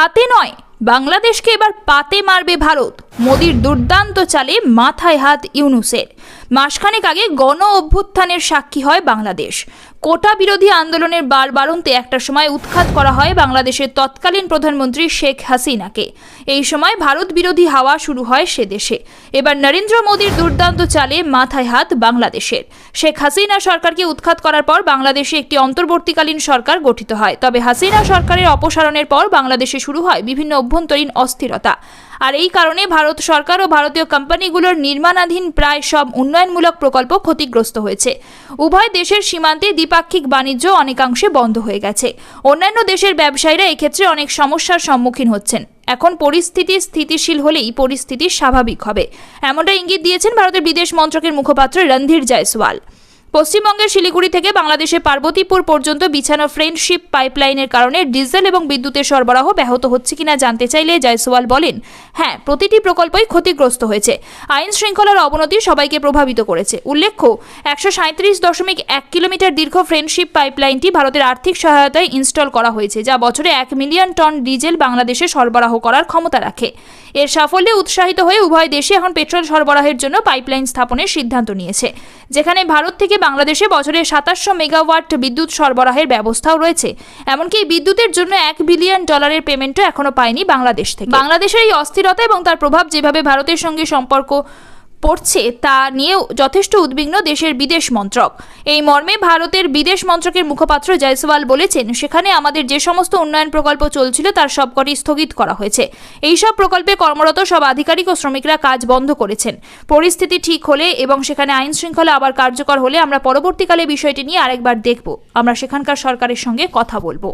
হাতে নয় বাংলাদেশকে এবার পাতে মারবে ভারত। মোদির দুর্দান্ত চালে মাথায় হাত ইউনুসের। মাসখানেক আগে গণ অভ্যুত্থানের সাক্ষী হয় বাংলাদেশ। কোটা বিরোধী আন্দোলনের বার বারবারন্তে একটা সময় উৎখাত করা হয় বাংলাদেশের তৎকালীন প্রধানমন্ত্রী শেখ হাসিনাকে। এই সময় ভারত বিরোধী হাওয়া শুরু হয় সে দেশে। এবার নরেন্দ্র মোদীর দুর্দান্ত চালে মাথায় হাত বাংলাদেশের। শেখ হাসিনা সরকারকে উৎখাত করার পর বাংলাদেশে একটি অন্তর্বর্তীকালীন সরকার গঠিত হয়। তবে হাসিনা সরকারের অপসারণের পর বাংলাদেশে শুরু হয় বিভিন্ন অভ্যন্তরীণ অস্থিরতা। আর এই কারণে ভারত সরকার ও ভারতীয় কোম্পানিগুলোর নির্মাণাধীন প্রায় সব উন্নয়নমূলক প্রকল্প ক্ষতিগ্রস্ত হয়েছে। উভয় দেশের সীমান্তে দ্বিপাক্ষিক বাণিজ্য অনেকাংশে বন্ধ হয়ে গেছে। অন্যান্য দেশের ব্যবসায়ীরা এক্ষেত্রে অনেক সমস্যার সম্মুখীন হচ্ছেন। এখন পরিস্থিতি স্থিতিশীল হলেই পরিস্থিতি স্বাভাবিক হবে। এমনটা ইঙ্গিত দিয়েছেন ভারতের বিদেশ মন্ত্রকের মুখপাত্র রণধীর জয়সওয়াল। পশ্চিমবঙ্গের শিলিগুড়ি থেকে বাংলাদেশের পার্বতীপুর পর্যন্ত বিছানো ফ্রেন্ডশিপ পাইপলাইনের কারণে ডিজেল এবং বিদ্যুতের সরবরাহ ব্যাহত হচ্ছে কিনা জানতে চাইলে জয়সওয়াল বলেন হ্যাঁ প্রতিটি প্রকল্পই ক্ষতিগ্রস্ত হয়েছে। আইন শৃঙ্খলার অবনতি সবাইকে প্রভাবিত করেছে। উল্লেখ্য, একশো দশমিক এক কিলোমিটার দীর্ঘ ফ্রেন্ডশিপ পাইপলাইনটি ভারতের আর্থিক সহায়তায় ইনস্টল করা হয়েছে, যা বছরে এক মিলিয়ন টন ডিজেল বাংলাদেশে সরবরাহ করার ক্ষমতা রাখে। এর সাফল্যে উৎসাহিত হয়ে উভয় দেশে এখন পেট্রোল সরবরাহের জন্য পাইপলাইন স্থাপনের সিদ্ধান্ত নিয়েছে, যেখানে ভারত থেকে বাংলাদেশে বছরে সাতাশশো মেগাওয়াট বিদ্যুৎ সরবরাহের ব্যবস্থাও রয়েছে। এমনকি বিদ্যুতের জন্য এক বিলিয়ন ডলারের পেমেন্টও এখনও পায়নি বাংলাদেশ থেকে। বাংলাদেশের এই অস্থিরতা এবং তার প্রভাব যেভাবে ভারতের সঙ্গে সম্পর্ক পড়ছে তা নিয়েও যথেষ্ট উদ্বিগ্ন দেশের বিদেশ মন্ত্রক। এই মর্মে ভারতের বিদেশ মন্ত্রকের মুখপাত্র জয়সওয়াল বলেছেন, সেখানে আমাদের যে সমস্ত উন্নয়ন প্রকল্প চলছিল তার সবকটি স্থগিত করা হয়েছে। এই সব প্রকল্পে কর্মরত সব আধিকারিক ও শ্রমিকরা কাজ বন্ধ করেছেন। পরিস্থিতি ঠিক হলে এবং সেখানে আইন শৃঙ্খলা আবার কার্যকর হলে আমরা পরবর্তীকালে বিষয়টি নিয়ে আরেকবার দেখব। আমরা সেখানকার সরকারের সঙ্গে কথা বলব।